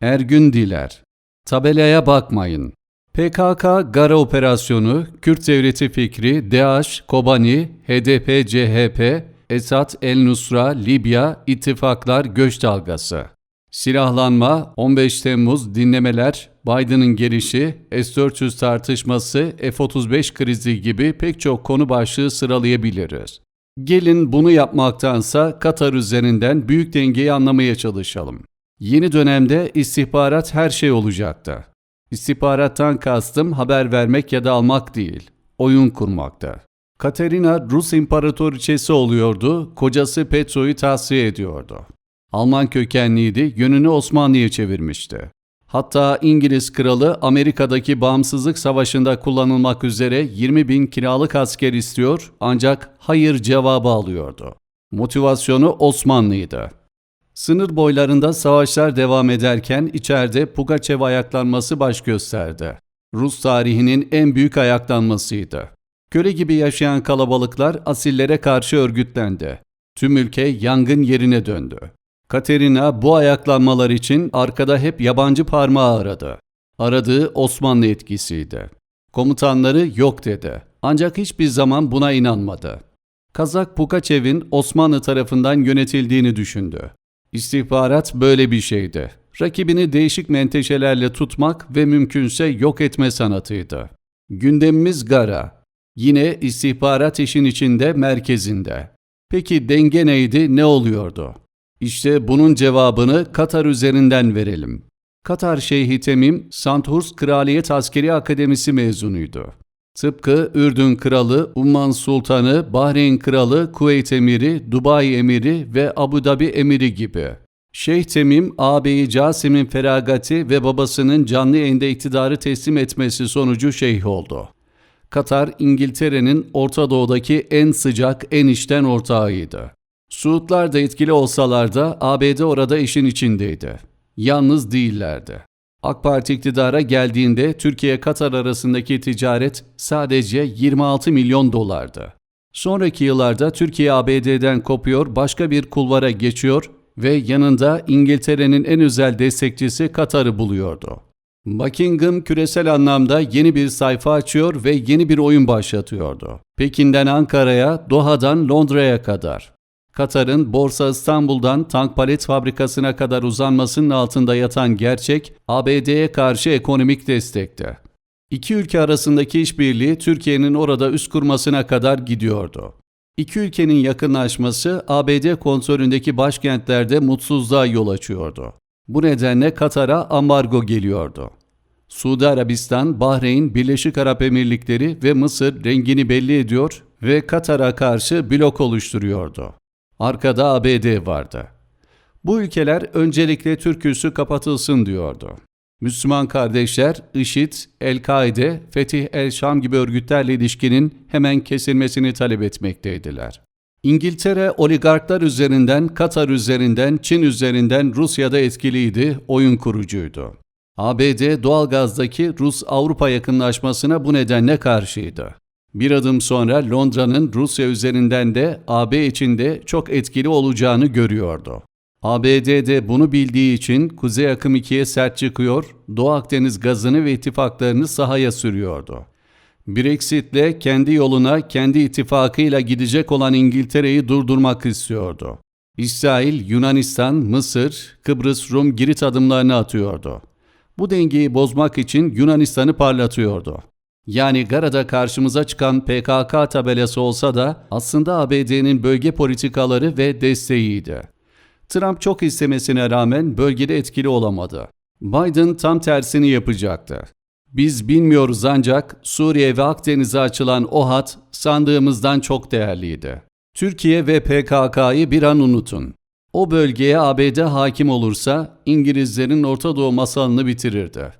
Ergün Diler Tabelaya bakmayın. PKK Gara Operasyonu, Kürt Devleti Fikri, DAEŞ, Kobani, HDP, CHP, Esad, El Nusra, Libya, ittifaklar, göç dalgası. Silahlanma, 15 Temmuz, dinlemeler, Biden'ın gelişi, S-400 tartışması, F-35 krizi gibi pek çok konu başlığı sıralayabiliriz. Gelin bunu yapmaktansa Katar üzerinden büyük dengeyi anlamaya çalışalım. Yeni dönemde istihbarat her şey olacaktı. İstihbarattan kastım haber vermek ya da almak değil, oyun kurmakta. Katerina Rus imparatoriçesi oluyordu, kocası Petro'yu tasfiye ediyordu. Alman kökenliydi, yönünü Osmanlı'ya çevirmişti. Hatta İngiliz kralı Amerika'daki bağımsızlık savaşında kullanılmak üzere 20 bin kiralık asker istiyor ancak hayır cevabı alıyordu. Motivasyonu Osmanlıydı. Sınır boylarında savaşlar devam ederken içeride Pugaçev ayaklanması baş gösterdi. Rus tarihinin en büyük ayaklanmasıydı. Köle gibi yaşayan kalabalıklar asillere karşı örgütlendi. Tüm ülke yangın yerine döndü. Katerina bu ayaklanmalar için arkada hep yabancı parmağı aradı. Aradığı Osmanlı etkisiydi. Komutanları yok dedi. Ancak hiçbir zaman buna inanmadı. Kazak Pugaçev'in Osmanlı tarafından yönetildiğini düşündü. İstihbarat böyle bir şeydi. Rakibini değişik menteşelerle tutmak ve mümkünse yok etme sanatıydı. Gündemimiz Gara. Yine istihbarat işin içinde merkezinde. Peki denge neydi, ne oluyordu? İşte bunun cevabını Katar üzerinden verelim. Katar Şeyhi Temim, Sandhurst Kraliyet Askeri Akademisi mezunuydu. Tıpkı Ürdün Kralı, Umman Sultanı, Bahreyn Kralı, Kuveyt Emiri, Dubai Emiri ve Abu Dhabi Emiri gibi. Şeyh Temim, ağabeyi Casim'in feragati ve babasının canlı yayında iktidarı teslim etmesi sonucu şeyh oldu. Katar, İngiltere'nin Orta Doğu'daki en sıcak, en içten ortağıydı. Suudlar da etkili olsalar da ABD orada işin içindeydi. Yalnız değillerdi. AK Parti iktidara geldiğinde Türkiye-Katar arasındaki ticaret sadece 26 milyon dolardı. Sonraki yıllarda Türkiye ABD'den kopuyor, başka bir kulvara geçiyor ve yanında İngiltere'nin en özel destekçisi Katar'ı buluyordu. Buckingham küresel anlamda yeni bir sayfa açıyor ve yeni bir oyun başlatıyordu. Pekin'den Ankara'ya, Doha'dan Londra'ya kadar. Katar'ın Borsa İstanbul'dan tank palet fabrikasına kadar uzanmasının altında yatan gerçek ABD'ye karşı ekonomik destekti. İki ülke arasındaki işbirliği Türkiye'nin orada üst kurmasına kadar gidiyordu. İki ülkenin yakınlaşması ABD kontrolündeki başkentlerde mutsuzluğa yol açıyordu. Bu nedenle Katar'a ambargo geliyordu. Suudi Arabistan, Bahreyn, Birleşik Arap Emirlikleri ve Mısır rengini belli ediyor ve Katar'a karşı blok oluşturuyordu. Arkada ABD vardı. Bu ülkeler öncelikle Türk üssü kapatılsın diyordu. Müslüman kardeşler IŞİD, El-Kaide, Fetih el-Şam gibi örgütlerle ilişkinin hemen kesilmesini talep etmekteydiler. İngiltere oligarklar üzerinden, Katar üzerinden, Çin üzerinden Rusya'da etkiliydi, oyun kurucuydu. ABD doğalgazdaki Rus-Avrupa yakınlaşmasına bu nedenle karşıydı. Bir adım sonra Londra'nın Rusya üzerinden de AB içinde çok etkili olacağını görüyordu. ABD'de bunu bildiği için Kuzey Akım 2'ye sert çıkıyor, Doğu Akdeniz gazını ve ittifaklarını sahaya sürüyordu. Brexit'le kendi yoluna, kendi ittifakıyla gidecek olan İngiltere'yi durdurmak istiyordu. İsrail, Yunanistan, Mısır, Kıbrıs, Rum girit adımlarını atıyordu. Bu dengeyi bozmak için Yunanistan'ı parlatıyordu. Yani Gara'da karşımıza çıkan PKK tabelası olsa da aslında ABD'nin bölge politikaları ve desteğiydi. Trump çok istemesine rağmen bölgede etkili olamadı. Biden tam tersini yapacaktı. Biz bilmiyoruz ancak Suriye ve Akdeniz'e açılan o hat sandığımızdan çok değerliydi. Türkiye ve PKK'yı bir an unutun. O bölgeye ABD hakim olursa İngilizlerin Orta Doğu masalını bitirirdi.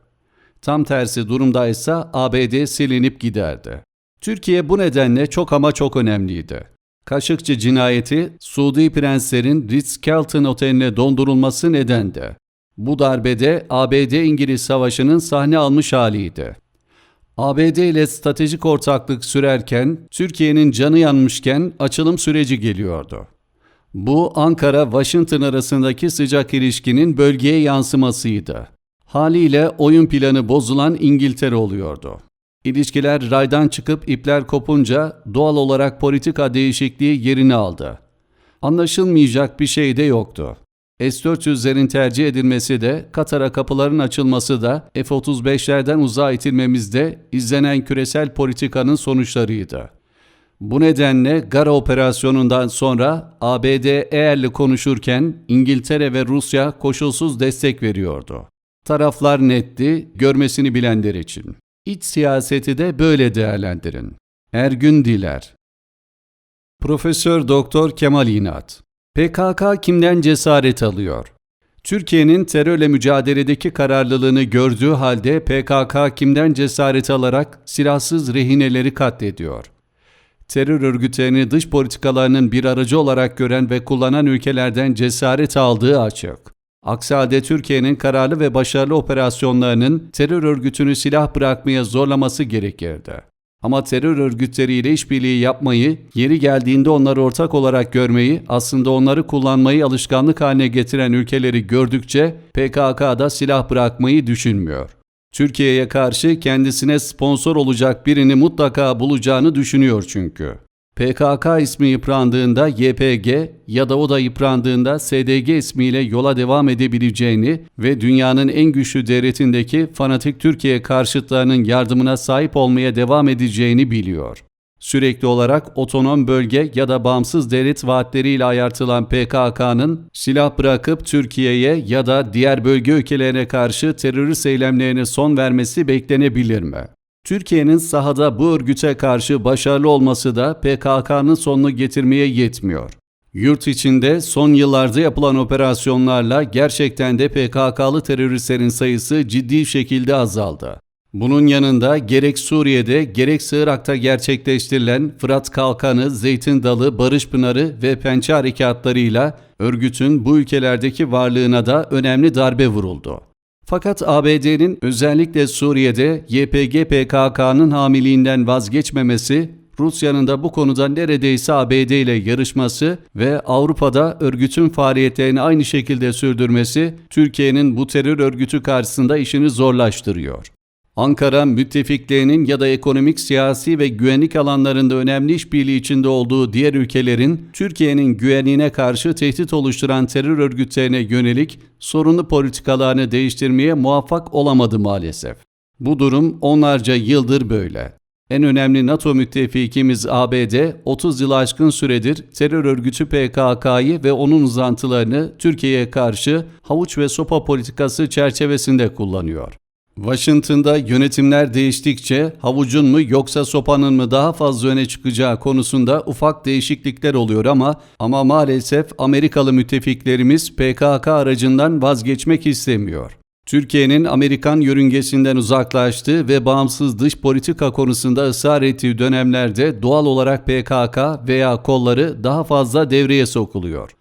Tam tersi durumdaysa ABD silinip giderdi. Türkiye bu nedenle çok ama çok önemliydi. Kaşıkçı cinayeti Suudi prenslerin Ritz-Carlton oteline dondurulması nedendi. Bu darbede ABD-İngiliz savaşının sahne almış haliydi. ABD ile stratejik ortaklık sürerken Türkiye'nin canı yanmışken açılım süreci geliyordu. Bu Ankara-Washington arasındaki sıcak ilişkinin bölgeye yansımasıydı. Haliyle oyun planı bozulan İngiltere oluyordu. İlişkiler raydan çıkıp ipler kopunca doğal olarak politika değişikliği yerini aldı. Anlaşılmayacak bir şey de yoktu. S-400'lerin tercih edilmesi de, Katar'a kapıların açılması da, F-35'lerden uzağa itilmemiz de izlenen küresel politikanın sonuçlarıydı. Bu nedenle Gara operasyonundan sonra ABD eğerli konuşurken İngiltere ve Rusya koşulsuz destek veriyordu. Taraflar netti, görmesini bilenler için. İç siyaseti de böyle değerlendirin. Ergün Diler Profesör Doktor Kemal İnat PKK kimden cesaret alıyor? Türkiye'nin terörle mücadeledeki kararlılığını gördüğü halde PKK kimden cesaret alarak silahsız rehineleri katlediyor? Terör örgütlerini dış politikalarının bir aracı olarak gören ve kullanan ülkelerden cesaret aldığı açık. Aksi halde Türkiye'nin kararlı ve başarılı operasyonlarının terör örgütünü silah bırakmaya zorlaması gerekirdi. Ama terör örgütleriyle işbirliği yapmayı, yeri geldiğinde onları ortak olarak görmeyi, aslında onları kullanmayı alışkanlık haline getiren ülkeleri gördükçe PKK'da silah bırakmayı düşünmüyor. Türkiye'ye karşı kendisine sponsor olacak birini mutlaka bulacağını düşünüyor çünkü. PKK ismi yıprandığında YPG ya da o da yıprandığında SDG ismiyle yola devam edebileceğini ve dünyanın en güçlü devletindeki fanatik Türkiye karşıtlarının yardımına sahip olmaya devam edeceğini biliyor. Sürekli olarak otonom bölge ya da bağımsız devlet vaatleriyle ayartılan PKK'nın silah bırakıp Türkiye'ye ya da diğer bölge ülkelerine karşı terörist eylemlerine son vermesi beklenebilir mi? Türkiye'nin sahada bu örgüte karşı başarılı olması da PKK'nın sonunu getirmeye yetmiyor. Yurt içinde son yıllarda yapılan operasyonlarla gerçekten de PKK'lı teröristlerin sayısı ciddi şekilde azaldı. Bunun yanında gerek Suriye'de gerek Irak'ta gerçekleştirilen Fırat Kalkanı, Zeytin Dalı, Barış Pınarı ve Pençe harekatlarıyla örgütün bu ülkelerdeki varlığına da önemli darbe vuruldu. Fakat ABD'nin özellikle Suriye'de YPG PKK'nın hamiliğinden vazgeçmemesi, Rusya'nın da bu konuda neredeyse ABD ile yarışması ve Avrupa'da örgütün faaliyetlerini aynı şekilde sürdürmesi Türkiye'nin bu terör örgütü karşısında işini zorlaştırıyor. Ankara müttefiklerinin ya da ekonomik, siyasi ve güvenlik alanlarında önemli işbirliği içinde olduğu diğer ülkelerin Türkiye'nin güvenliğine karşı tehdit oluşturan terör örgütlerine yönelik sorunlu politikalarını değiştirmeye muvaffak olamadı maalesef. Bu durum onlarca yıldır böyle. En önemli NATO müttefikimiz ABD 30 yıl aşkın süredir terör örgütü PKK'yı ve onun uzantılarını Türkiye'ye karşı havuç ve sopa politikası çerçevesinde kullanıyor. Washington'da yönetimler değiştikçe havucun mu yoksa sopanın mı daha fazla öne çıkacağı konusunda ufak değişiklikler oluyor ama ama maalesef Amerikalı müttefiklerimiz PKK aracından vazgeçmek istemiyor. Türkiye'nin Amerikan yörüngesinden uzaklaştığı ve bağımsız dış politika konusunda ısrar ettiği dönemlerde doğal olarak PKK veya kolları daha fazla devreye sokuluyor.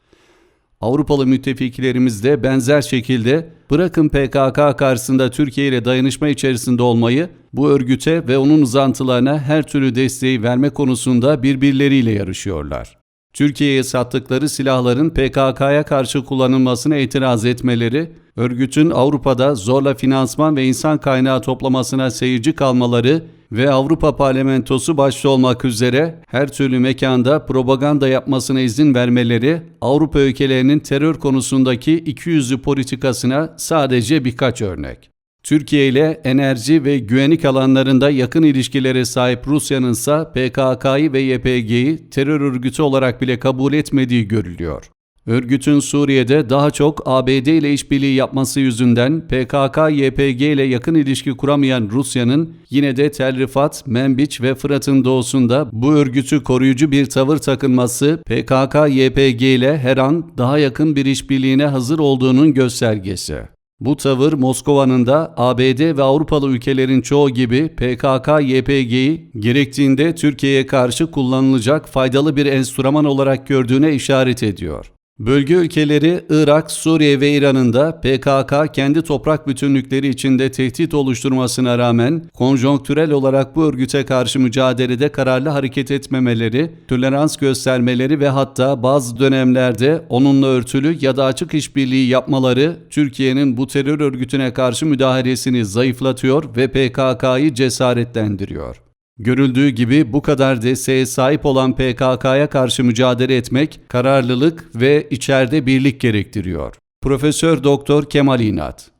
Avrupalı müttefiklerimiz de benzer şekilde bırakın PKK karşısında Türkiye ile dayanışma içerisinde olmayı, bu örgüte ve onun uzantılarına her türlü desteği verme konusunda birbirleriyle yarışıyorlar. Türkiye'ye sattıkları silahların PKK'ya karşı kullanılmasına itiraz etmeleri, örgütün Avrupa'da zorla finansman ve insan kaynağı toplamasına seyirci kalmaları ve Avrupa Parlamentosu başta olmak üzere her türlü mekanda propaganda yapmasına izin vermeleri Avrupa ülkelerinin terör konusundaki ikiyüzlü politikasına sadece birkaç örnek. Türkiye ile enerji ve güvenlik alanlarında yakın ilişkilere sahip Rusya'nın ise PKK'yı ve YPG'yi terör örgütü olarak bile kabul etmediği görülüyor. Örgütün Suriye'de daha çok ABD ile işbirliği yapması yüzünden PKK-YPG ile yakın ilişki kuramayan Rusya'nın yine de Tel Rifat, Menbiç ve Fırat'ın doğusunda bu örgütü koruyucu bir tavır takınması PKK-YPG ile her an daha yakın bir işbirliğine hazır olduğunun göstergesi. Bu tavır Moskova'nın da ABD ve Avrupalı ülkelerin çoğu gibi PKK-YPG'yi gerektiğinde Türkiye'ye karşı kullanılacak faydalı bir enstrüman olarak gördüğüne işaret ediyor. Bölge ülkeleri Irak, Suriye ve İran'ın da PKK kendi toprak bütünlükleri içinde tehdit oluşturmasına rağmen konjonktürel olarak bu örgüte karşı mücadelede kararlı hareket etmemeleri, tolerans göstermeleri ve hatta bazı dönemlerde onunla örtülü ya da açık işbirliği yapmaları Türkiye'nin bu terör örgütüne karşı müdahalesini zayıflatıyor ve PKK'yı cesaretlendiriyor. Görüldüğü gibi bu kadar desteğe sahip olan PKK'ya karşı mücadele etmek kararlılık ve içeride birlik gerektiriyor. Profesör Doktor Kemal İnat